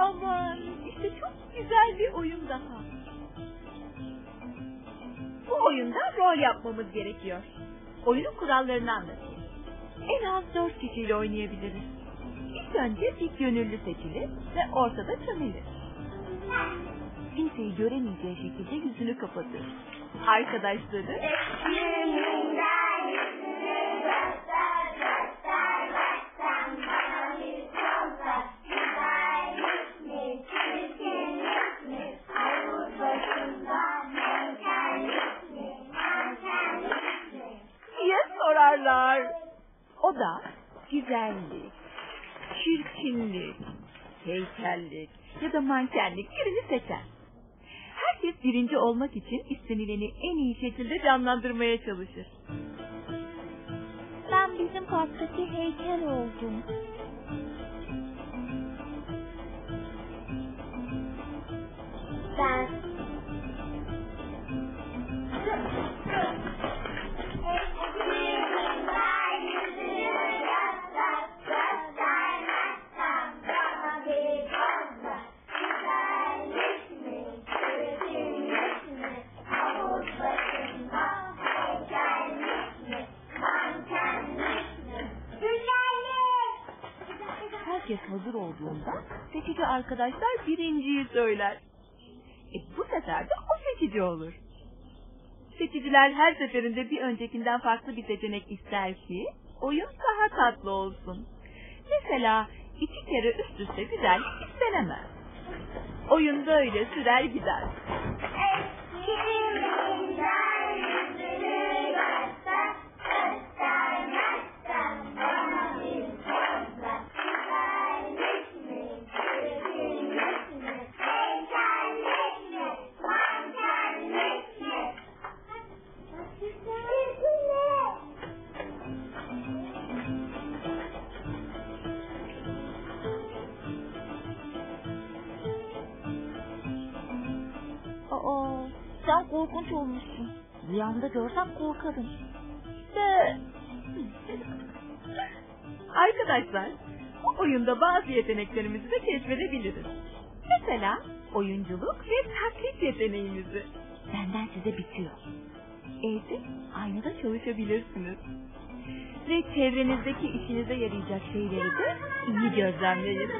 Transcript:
Aman işte çok güzel bir oyun daha. Bu oyunda rol yapmamız gerekiyor. Oyunun kurallarını anlatayım. En az dört kişiyle oynayabiliriz. İlk önce bir gönüllü seçilir ve ortada çömelir. Kimseyi göremeyeceği şekilde yüzünü kapatır. Arkadaşları... sorarlar. O da güzellik, çirkinlik, heykellik ya da mankenlik birini seçer. Herkes birinci olmak için istenileni en iyi şekilde canlandırmaya çalışır. Ben bizim parktaki heykel oldum. Herkes hazır olduğunda seçici arkadaşlar birinciyi söyler. E, bu sefer de o seçici olur. Seçiciler her seferinde bir öncekinden farklı bir seçenek ister ki oyun daha tatlı olsun. Mesela iki kere üst üste güzel istenemez. Oyun böyle sürer gider. Aa, sen korkunç olmuşsun. Rüyamda görsem korkarım. De... Arkadaşlar, bu oyunda bazı yeteneklerimizi de keşfedebiliriz. Mesela oyunculuk ve taklit yeteneğimizi. Benden size bitiyor. Evde aynada çalışabilirsiniz. Ve çevrenizdeki işinize yarayacak şeyleri de iyi gözlemleyin.